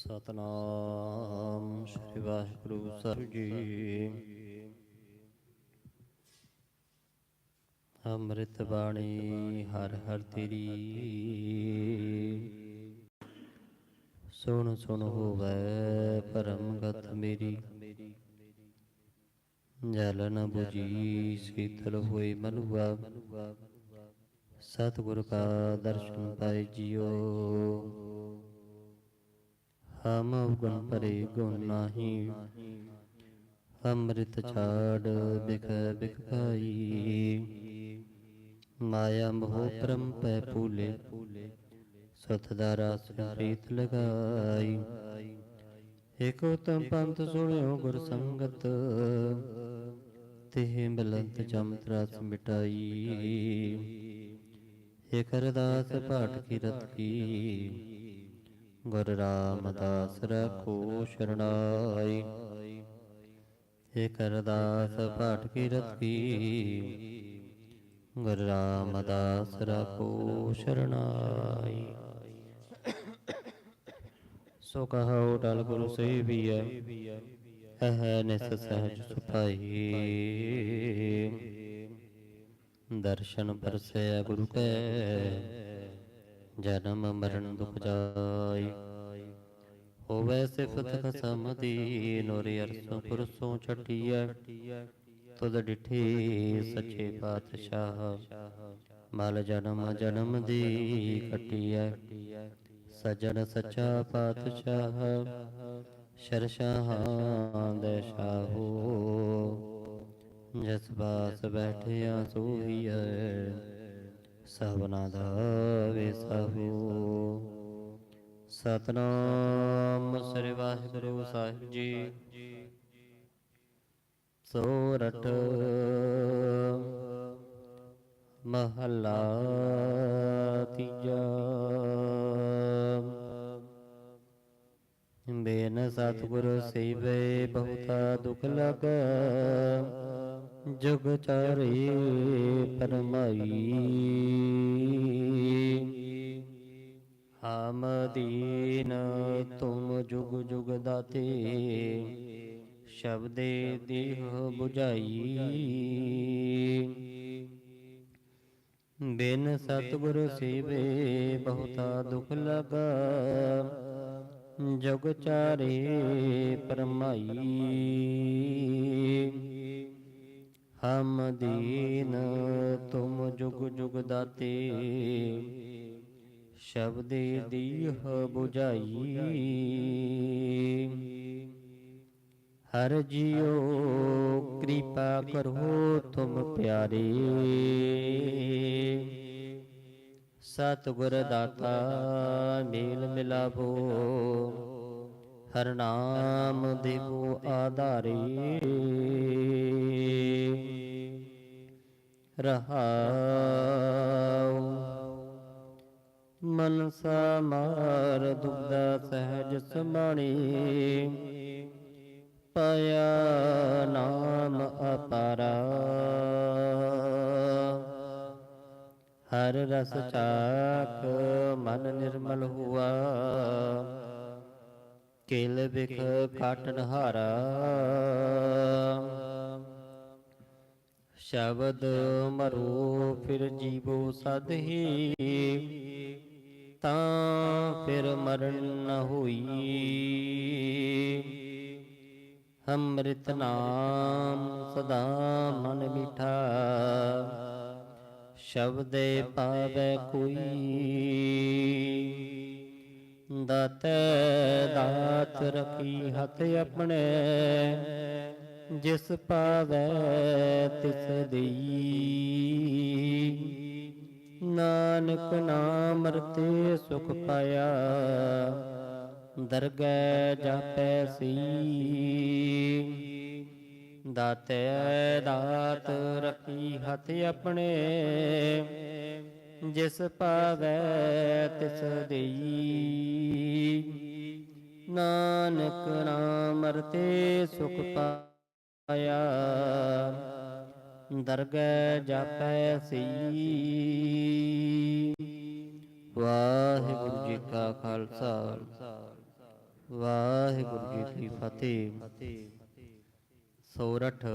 ਸਤਨਾਮ, ਸ੍ਰੀ ਵਾਹਿਗੁਰੂ ਸਾਹਿਬ ਜੀ। ਅੰਮ੍ਰਿਤ ਬਾਣੀ, ਹਰ ਹਰ ਤੇਰੀ। ਸੁਣ ਸੁਣ ਹੋਵੇ ਪਰਮ ਗਤ ਮੇਰੀ। ਜਲ ਨ 부ਜੀ ਸੀਤਲ ਹੋਏ ਮਨੁਆ ਸਤਿਗੁਰ ਕਾ ਦਰਸ਼ਨ ਪਾਏ ਜਿਉ ਹਮ ਗੁਣ ਪਰੇ ਗੁਣ ਨਾਹੀ। ਅੰਮ੍ਰਿਤ ਛਾੜ ਬਿਖ ਬਿਖ ਖਾਈ ਮਾਇਆ ਮੋਹ ਪਰਮ ਪੈ ਪੂਲੇ ਸਤ ਦਾ ਰਸ ਪ੍ਰੀਤ ਲਗਾਈ। ਏਕ ਉਤਮ ਪੰਥ ਸੁਣਿਓ ਗੁਰ ਸੰਗਤ। ਤੇ ਮਿਲੰਤ ਜਮਤ ਰਸ ਮਿਟਾਈ। ਏਕ ਅਰਦਾਸ ਪਾਠ ਕੀਰਤ ਕੀ। ਗੁਰ ਰਾਮਦਾਸ ਰਖੋ ਸ਼ਰਣਾਈ ਏਕ ਅਰਦਾਸ ਪਾਠ ਕੀਰਤ ਕੀ ਗੁਰ ਰਾਮਦਾਸ ਰਖੋ ਸ਼ਰਣਾਈ ਸੋ ਕਹੋ ਟਲ ਗੁਰੂ ਸੇਵੀਐ ਅਹ ਨਿਸ ਸਹਿਜ ਸੁਪਾਈ ਦਰਸ਼ਨ ਪਰਸੈ ਗੁਰੂ ਕੈ ਜਨਮ ਮਰਨ ਦੁਖ ਜਾਈ ਹੋਵੇ ਸਿਫਤ ਖਸਮ ਦੀ ਅਰਸੋਂ ਪੁਰਸੋਂ ਛਟੀਐ। ਤੁਧ ਡਿਠੀ ਸੱਚੇ ਪਾਤਸ਼ਾਹ। ਮਲ ਜਨਮ ਜਨਮ ਦੀ ਕਟੀਐ ਸਜਣ ਸੱਚਾ ਪਾਤਸ਼ਾਹ। ਸ਼ਰਸ਼ਾਹਾਂ ਦੇ ਸ਼ਾਹੋ। ਜਿਸ ਬਾਸ ਬੈਠਿਆ ਸੋਹੀਐ ਸਭਨਾ ਦਾ ਵਿਸਾਹੋ। ਸਤਨਾਮ ਸ੍ਰੀ ਵਾਹਿਗੁਰੂ ਸਾਹਿਬ ਜੀ। ਸੋਰਠ ਮਹੱਲਾ ਤੀਜਾ। ਬੇਨ ਸਤਿਗੁਰ ਸੇਵੇ ਬਹੁਤਾ ਦੁਖ ਲਗਾ। ਜੁਗ ਚਾਰੇ ਪਰਮਾਈ ਹਮ ਦੀਨ ਤੁਮ ਜੁਗ ਜੁਗ ਦਾਤੇ। ਸ਼ਬਦੇ ਦੇਹ 부ਝਾਈ ਬਿਨ ਸਤਿਗੁਰ ਸੇਵੇ ਬਹੁਤਾ ਦੁਖ ਲਗਾ ਜੁਗ ਚਾਰੇ ਪਰਮਾਈ। ਹਮ ਦੀਨ ਤੁਮ ਜੁਗ ਜੁਗ ਦਾਤੇ। ਸ਼ਬਦੇ ਦੀਹ 부ਝਾਈ ਹਰ ਜਿਉ ਕਿਰਪਾ ਕਰੋ ਤੁਮ ਪਿਆਰੇ। ਸਤਿਗੁਰ ਦਾਤਾ ਮੇਲ ਮਿਲਾਵੋ। ਹਰ ਨਾਮ ਦੇਵੋ ਆਧਾਰੇ। ਰਹਾਉ। ਮਨਸਾ ਮਾਰ ਦੁਬਦਾ ਸਹਿਜ ਸਮਾਣੀ ਪਾਇਆ ਨਾਮ ਅਪਾਰਾ। ਹਰ ਰਸ ਚਾਕ ਮਨ ਨਿਰਮਲ ਹੁਆ। ਕੇਲ ਵਿਖ ਕਾਟਨ ਹਾਰਾ। ਸ਼ਬਦ ਮਰੋ, ਫਿਰ ਜੀਵੋ ਸਦਹੀ। ਤਾਂ ਫਿਰ ਮਰਨ ਨ ਹੋਈ। ਅੰਮ੍ਰਿਤ ਨਾਮ ਸਦਾ ਮਨ ਮਿਠਾ। ਸ਼ਬਦੇ ਪਾਵੇ ਕੋਈ। ਦਾਤੈ ਦਾਤ ਰਖੀ ਹੱਥ ਆਪਣੇ। ਜਿਸ ਪਾਵੇ ਤਿਸ ਦੇਈ। ਨਾਨਕ ਨਾਮ ਰਤੇ ਸੁਖ ਪਾਇਆ, ਦਰਗਹਿ ਜਾਪੈ ਸੀ ਦਾਤੈ ਦਾਤ ਰਖੀ ਹੱਥ ਆਪਣੇ, ਜਿਸ ਪਾਵੈ ਤਿਸ ਦੇਈ। ਨਾਨਕ ਨਾਮ ਰਤੇ ਸੁਖ ਪਾਇਆ ਦਰਗਹਿ ਜਾਪੈ ਸੀ ਵਾਹਿਗੁਰੂ ਜੀ ਕਾ ਖਾਲਸਾ। ਵਾਹਿਗੁਰੂ ਜੀ ਕੀ ਫਤਿਹ। ਸੋਰਠ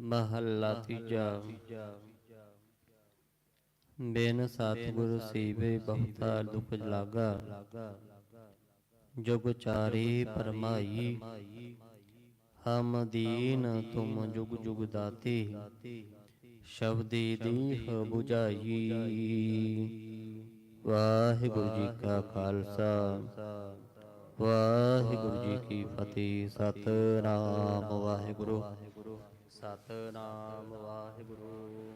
ਮਹੱਲਾ ਤੀਜਾ। ਬਿਨ ਸਤਿਗੁਰ ਸੀਵੇ ਬਹੁਤਾ ਦੁਖ ਲਾਗਾ। ਜੁਗ ਚਾਰੇ ਪਰਮਾਈ ਹਮ ਦੀਨ ਤੁਮ ਜੁਗ ਜੁਗ ਦਾਤੇ। ਸ਼ਬਦੀ ਦੀਹ 부ਝਾਈ ਵਾਹਿਗੁਰੂ ਜੀ ਕਾ ਖਾਲਸਾ। ਵਾਹਿਗੁਰੂ ਜੀ ਕੀ ਫਤਿਹ। ਸਤਨਾਮ ਵਾਹਿਗੁਰੂ। ਸਤਨਾਮ ਵਾਹਿਗੁਰੂ।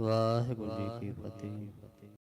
ਵਾਹਿਗੁਰੂ ਜੀ ਕੀ ਫਤਿਹ।